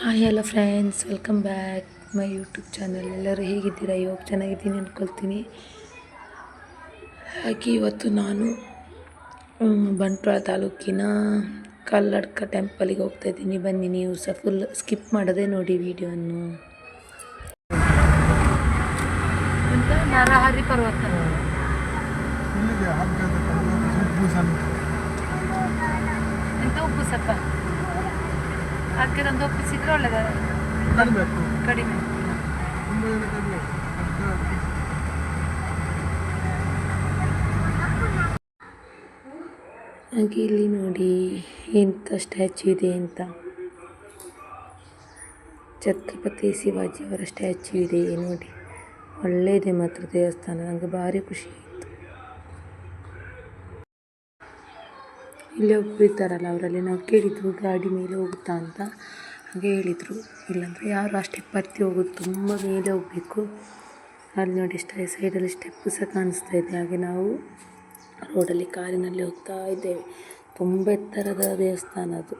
Hi hello friends welcome back my YouTube channel ಎಲ್ಲರೂ ಹೇಗಿದ್ದೀರಾ? ಇವಾಗ ಚೆನ್ನಾಗಿದ್ದೀನಿ ಅಂದ್ಕೊಳ್ತೀನಿ ಹಾಗೆ ಇವತ್ತು ನಾನು ಬಂಟ್ವಾಳ ತಾಲೂಕಿನ ಕಲ್ಲಡ್ಕ ಟೆಂಪಲಿಗೆ ಹೋಗ್ತಾ ಇದ್ದೀನಿ. ಬನ್ನಿ ನೀವು ಸಹ ಫುಲ್ ಸ್ಕಿಪ್ ಮಾಡದೆ ನೋಡಿ ವಿಡಿಯೋವನ್ನು ನರಹರಿ ಪರ್ವತ. ಎಂತ ಉಪ್ಪು ಸಪ್ಪ ಹಾಕಿದಂತ ಒಪ್ಪಿಸಿದ್ರೆ ಒಳ್ಳೆದ ಕಡಿಮೆ ಕಡಿಮೆ ತುಂಬ ಜನ ಕಡಿಮೆ ಹಗ್ಗ ಹಾಗೆ ಇಲ್ಲಿ ನೋಡಿ ಎಂಥ ಸ್ಟ್ಯಾಚು ಇದೆ ಅಂತ. ಛತ್ರಪತಿ ಶಿವಾಜಿಯವರ ಸ್ಟ್ಯಾಚು ಇದೆ ನೋಡಿ. ಒಳ್ಳೆಯದೇ ಮಾತ್ರ ದೇವಸ್ಥಾನ ನನಗೆ ಭಾರಿ ಖುಷಿ ಆಯಿತು. ಇಲ್ಲಿ ಒಬ್ಬರು ಅವರಲ್ಲಿ ನಾವು ಕೇಳಿದ್ರು ಗಾಡಿ ಮೇಲೆ ಹೋಗುತ್ತಾ ಅಂತ. ಹಾಗೆ ಹೇಳಿದರು. ಇಲ್ಲಾಂದರೆ ಯಾರು ಆ ಸ್ಟೆಪ್ ಹತ್ತಿ ಹೋಗೋದು, ತುಂಬ ಮೇಲೆ ಹೋಗಬೇಕು. ಅಲ್ಲಿ ನೋಡಿ ಸ್ಟೈ ಸೈಡಲ್ಲಿ ಸ್ಟೆಪ್ಪು ಸಹ ಕಾಣಿಸ್ತಾ ಇದೆ. ಹಾಗೆ ನಾವು ರೋಡಲ್ಲಿ ಕಾರಿನಲ್ಲಿ ಹೋಗ್ತಾ ಇದ್ದೇವೆ. ತುಂಬ ಎತ್ತರದ ದೇವಸ್ಥಾನ ಅದು.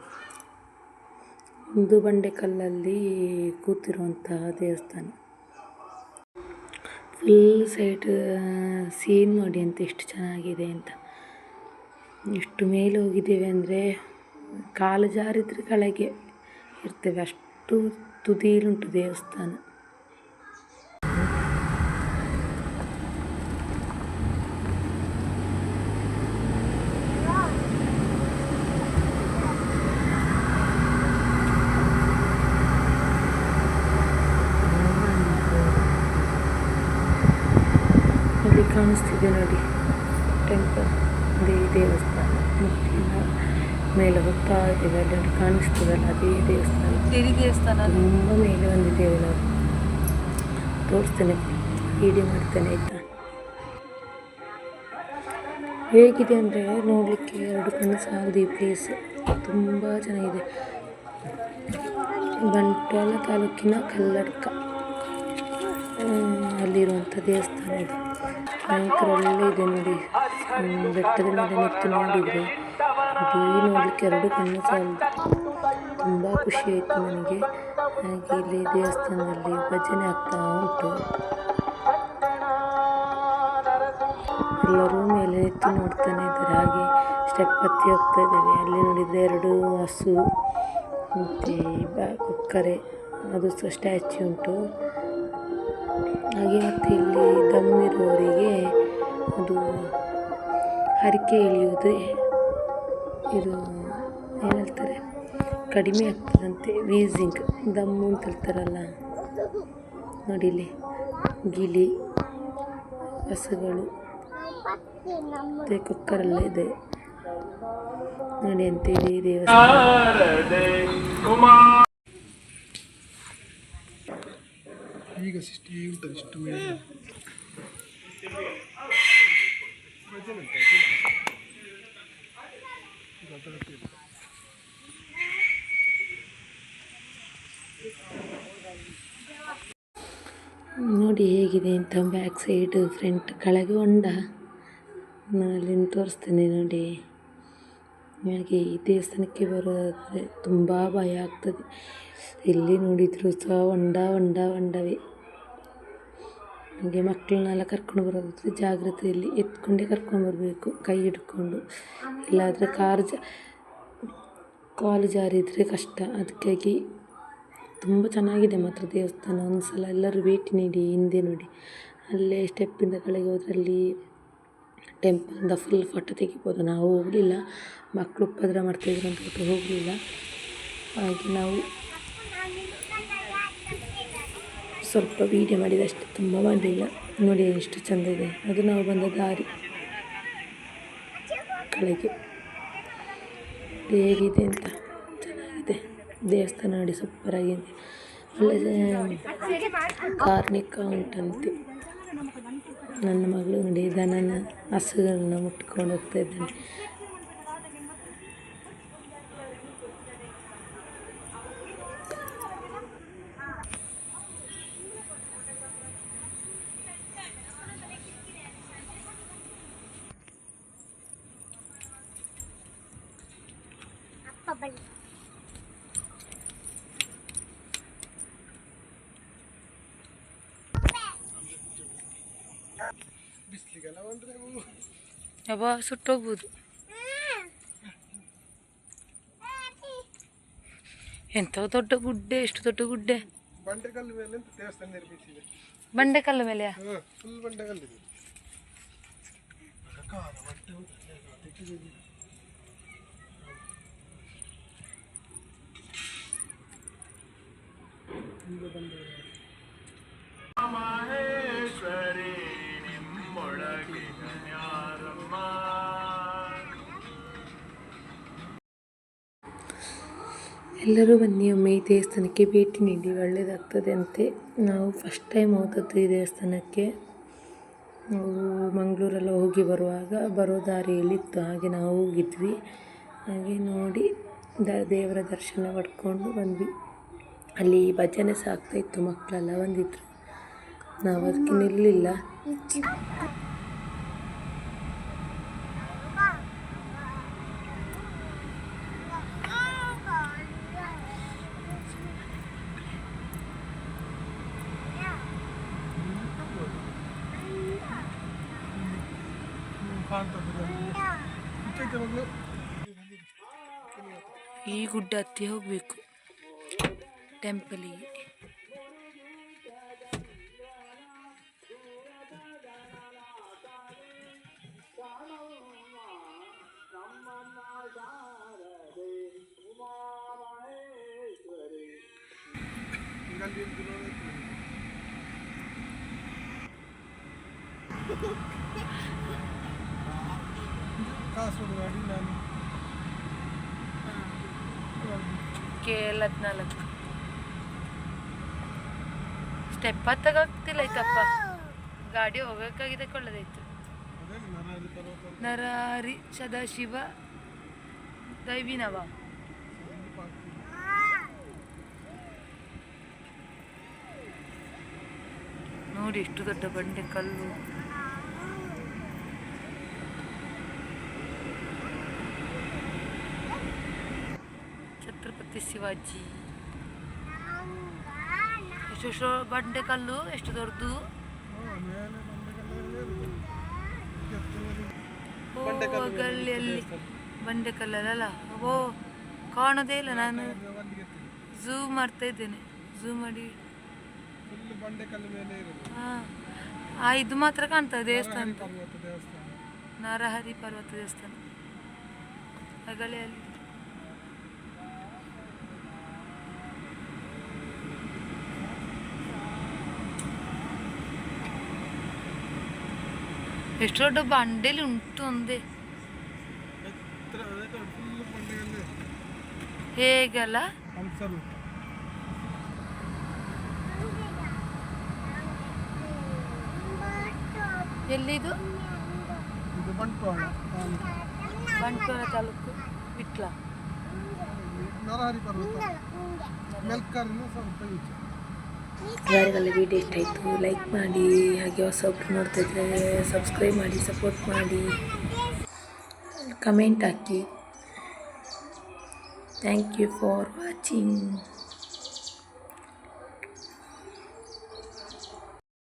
ಒಂದು ಬಂಡೆಕಲ್ಲಲ್ಲಿ ಕೂತಿರುವಂತಹ ದೇವಸ್ಥಾನ. ಫುಲ್ ಸೈಡ್ ಸೀನ್ ನೋಡಿ ಅಂತ ಎಷ್ಟು ಚೆನ್ನಾಗಿದೆ ಅಂತ. ಎಷ್ಟು ಮೇಲೆ ಹೋಗಿದ್ದೇವೆ ಅಂದರೆ ಕಾಲು ಜಾರಿದ್ರೆ ಕೆಳಗೆ ಇರ್ತೇವೆ. ಅಷ್ಟು ತುದಿಯಲ್ಲುಂಟು ದೇವಸ್ಥಾನ ಅಲ್ಲಿ ಕಾಣಿಸ್ತಿದೆ ನೋಡಿ. ಟೆಂಪಲ್ ಅದೇ ದೇವಸ್ಥಾನ. ಮೇಲೆ ಹೋಗ್ತಾ ಇದ್ದೇವೆ ಅಲ್ಲಿ ಕಾಣಿಸ್ತದಲ್ಲ ಅದೇ ದೇವಸ್ಥಾನ. ದೇವಿ ದೇವಸ್ಥಾನ ತುಂಬ ಮೇಲೆ ಬಂದಿದ್ದೇವೆ ನಾವು. ತೋರಿಸ್ತೇನೆ ಇಡಿ ಮಾಡ್ತೇನೆ ಆಯಿತಾ? ಹೇಗಿದೆ ಅಂದರೆ ನೋಡಲಿಕ್ಕೆ ಎರಡು ಕಣ್ಣು ಸಾಲದು ಈ ಪ್ಲೇಸ್ ತುಂಬ ಚೆನ್ನಾಗಿದೆ. ಬಂಟ್ವಾಳ ತಾಲೂಕಿನ ಕಲ್ಲಡ್ಕ. ಅಲ್ಲಿರುವಂಥ ದೇವಸ್ಥಾನ ಇದು. ಒಳ್ಳೆ ಇದೆ ನೋಡಿ. ಬೆಟ್ಟದ ಮೇಲೆ ನಿಂತು ನೋಡಿದರೆ ಇಡೀ ನೋಡಲಿಕ್ಕೆ ಎರಡು ಕಣ್ಣು ಸಾಲದು. ತುಂಬ ಖುಷಿ ಆಯಿತು ನನಗೆ. ಹಾಗೆ ಇಲ್ಲಿ ದೇವಸ್ಥಾನದಲ್ಲಿ ಭಜನೆ ಆಗ್ತಾ ಉಂಟು. ಎಲ್ಲರೂ ಮೇಲೆ ನಿಂತು ನೋಡ್ತಾನೆ ಇದ್ದಾರೆ. ಹಾಗೆ ಸ್ಟೆಪ್ ಹತ್ತಿ ಹೋಗ್ತಾ ಇದ್ದಾವೆ. ಅಲ್ಲಿ ನೋಡಿದರೆ ಎರಡು ಹಸು, ಮತ್ತು ಕೊಕ್ಕರೆ. ಅದು ಸಹ ಸ್ಟ್ಯಾಚ್ಯೂ ಉಂಟು. ಹಾಗೆ ಮತ್ತು ಇಲ್ಲಿ ದಮ್ ಇರುವವರಿಗೆ ಅದು ಹರಕೆ ಎಳೆಯುವುದು ಇದು ಏನು ಕಡಿಮೆ ಆಗ್ತದಂತೆ ವೀಸಿಂಗ್ ದಮ್ಮು ಅಂತ ಹೇಳ್ತಾರಲ್ಲ ನೋಡಿಲಿ ಗಿಲಿ ಗಿಳಿ, ಹಸುಗಳು, ಮತ್ತು ಕುಕ್ಕರೆಲ್ಲ ಇದೆ. ನೋಡಿ ಅಂತೇಳಿ ದೇವಸ್ಥಾನ. ಈಗ ಸಿಸ್ಟಿ ಉಂಟು ಇಷ್ಟು ನೋಡಿ ಹೇಗಿದೆ ಅಂತ ಬ್ಯಾಕ್ ಸೈಡ್ ಫ್ರಂಟ್ ಕೆಳಗೆ ಹೊಂಡ ನಾನು ಅಲ್ಲಿಂದ ತೋರಿಸ್ತೇನೆ ನೋಡಿ. ಹಾಗೆ ಈ ದೇವಸ್ಥಾನಕ್ಕೆ ಬರೋದಾದರೆ ತುಂಬ ಭಯ ಆಗ್ತದೆ. ಎಲ್ಲಿ ನೋಡಿದರೂ ಸಹ ಹೊಂಡ ಹೊಂಡ ಹೊಂಡವೇ ಹಾಗೆ ಮಕ್ಕಳನ್ನೆಲ್ಲ ಕರ್ಕೊಂಡು ಬರೋದಾದರೆ ಜಾಗ್ರತೆಯಲ್ಲಿ ಎತ್ಕೊಂಡೇ ಕರ್ಕೊಂಡು ಬರಬೇಕು, ಕೈ ಹಿಡ್ಕೊಂಡು. ಇಲ್ಲಾದರೆ ಕಾರ್ ಜ, ಕಾಲು ಜಾರಿದರೆ ಕಷ್ಟ. ಅದಕ್ಕಾಗಿ ತುಂಬ ಚೆನ್ನಾಗಿದೆ ಮಾತ್ರ ದೇವಸ್ಥಾನ. ಒಂದು ಸಲ ಎಲ್ಲರೂ ಭೇಟಿ ನೀಡಿ ಹಿಂದೆ ನೋಡಿ. ಅಲ್ಲೇ ಸ್ಟೆಪ್ಪಿಂದ ಕೆಳಗೆ ಹೋದ್ರೆ ಟೆಂಪಲಿಂದ ಫುಲ್ ಫೋಟೋ ತೆಗಿಬೋದು. ನಾವು ಹೋಗಲಿಲ್ಲ. ಮಕ್ಕಳು ಉಪದ್ರ ಮಾಡ್ತಾಯಿದ್ರು ಅಂತ ಹೋಗಲಿಲ್ಲ. ಹಾಗೆ ನಾವು ಸ್ವಲ್ಪ ವೀಡಿಯೋ ಮಾಡಿದೆ ಅಷ್ಟೇ ತುಂಬ ಮಾಡಲಿಲ್ಲ ನೋಡಿ ಎಷ್ಟು ಚೆಂದ ಇದೆ. ಅದು ನಾವು ಬಂದ ದಾರಿ. ಕಳೆಗೆ ಹೇಗಿದೆ ಅಂತ. ಚೆನ್ನಾಗಿದೆ. ದೇವಸ್ಥಾನ ನೋಡಿ ಸೂಪರಾಗಿದೆ ಒಳ್ಳೆ ಕಾರ್ಣಿಕ ಉಂಟಂತೆ. ನನ್ನ ಮಗಳು ಡೇದಾನನ ಹಸುಗಳನ್ನ ಮುಟ್ಕೊಂಡು ಹೋಗ್ತಾ ಇದ್ದಾನೆ ಬನ್ನಿ ಅಬ್ಬ ಸುಟ್ಟೋಗ್ಬೋದು? ಎಂಥ ದೊಡ್ಡ ಗುಡ್ಡೆ, ಎಷ್ಟು ದೊಡ್ಡ ಗುಡ್ಡೆ? ಬಂಡೆಕಲ್ಲು ಮೇಲೆ? ದೇವಸ್ಥಾನ ನಿರ್ಮಿಸಿದೆ ಬಂಡೆಕಲ್ಲು ಮೇಲೆ ಫುಲ್ ಬಂಡೆಕಲ್ಲಿದೆ. ಎಲ್ಲರೂ ಬನ್ನಿ, ಒಮ್ಮೆ ಈ ದೇವಸ್ಥಾನಕ್ಕೆ ಭೇಟಿ ನೀಡಿ ಒಳ್ಳೆಯದಾಗ್ತದೆ ಅಂತೆ ನಾವು ಫಸ್ಟ್ ಟೈಮ್ ಹೋದದ್ದು ಈ ದೇವಸ್ಥಾನಕ್ಕೆ. ನಾವು ಮಂಗಳೂರೆಲ್ಲ ಹೋಗಿ ಬರುವಾಗ, ಬರೋ ದಾರಿಯಲ್ಲಿತ್ತು, ಹಾಗೆ ನಾವು ಹೋಗಿದ್ವಿ. ಹಾಗೆ ನೋಡಿ, ದ, ದೇವರ ದರ್ಶನ ಪಡ್ಕೊಂಡು ಬಂದ್ವಿ. ಅಲ್ಲಿ ಭಜನೆ ಸಹ ಆಗ್ತಾಯಿತ್ತು ಮಕ್ಕಳೆಲ್ಲ ಬಂದಿದ್ದರು ನಾವು ಅದಕ್ಕೆ ನಿಲ್ಲಲಿಲ್ಲ ಈ ಗುಡ್ಡ ಹತ್ತಿ ಹೋಗಬೇಕು ಟೆಂಪಲಿಗೆ ಈಗ ಅಲ್ಲಿ ಒಂದು ನೋಡೋದು. ಕಾಸರಗೋಡು ಗಾಡಿ ನಾನು ಕೆ ಎಲ್ ಹದಿನಾಲ್ಕು ಸ್ಟೆಪ್ ಹತ್ತಕ್ಕಾಗ್ತಿಲ್ಲ ಆಯ್ತಪ್ಪ. ಗಾಡಿ ಹೋಗಕ್ಕಾಗಿದೆ ಕೊಳ್ಳದಾಯ್ತು. ನರಾರಿ ಸದಾಶಿವ, ದೈವಿನವ. ನೋಡಿ ಎಷ್ಟು ದೊಡ್ಡ ಬಂಡೆ ಕಲ್ಲು. ಛತ್ರಪತಿ ಶಿವಾಜಿ. ಎಷ್ಟು ಬಂಡೆ ಕಲ್ಲು ಎಷ್ಟು ದೊಡ್ಡದು? ಗಲ್ಲಿಯಲ್ಲಿ. ಬಂಡೆ ಕಲ್ಲಲ್ಲ ಓ ಕಾಣೋದೇ ಇಲ್ಲ ನಾನು. ಝೂ ಮಾಡ್ತಾ ಇದ್ದೇನೆ. ಝೂಮ್ ಮಾಡಿ. ಹಾ. ಇದು ಮಾತ್ರ ಕಾಣ್ತದೆ ದೇವಸ್ಥಾನ ನರಹರಿ ಪರ್ವತ ದೇವಸ್ಥಾನ. ನರಹರಿ ಪರ್ವತ ದೇವಸ್ಥಾನ ಅಗಲೆಯಲ್ಲಿ ಎಷ್ಟು ದೊಡ್ಡ ಬಂಡೆಲಿ ಉಂಟು ಒಂದೇ ಎತ್ತರ ಅದೇ ಫುಲ್ ಬಂಡೆಕಲ್ಲೇ ಹೇಗಲ್ಲ ಹಂಸರು ಎಲ್ಲಿದು ಇದು ಬಂಟ್ವಾಳ ತಾಲೂಕು. ಬಂಟ್ವಾಳ ತಾಲೂಕು ವಿಟ್ಲ ನರಹರಿ ಪರ್ವತ ಮೆಲ್ಕಾರಿನ ಸ್ವಲ್ಪ ಈಚೆ ಯಾರಿಗೆಲ್ಲ ವೀಡಿಯೋ ಇಷ್ಟ ಆಯಿತು ಲೈಕ್ ಮಾಡಿ, ಹಾಗೆ ಹೊಸೊಬ್ರು ನೋಡ್ತಾ ಇದ್ರೆ ಸಬ್ಸ್ಕ್ರೈಬ್ ಮಾಡಿ ಸಪೋರ್ಟ್ ಮಾಡಿ. Comment hockey. Thank you for watching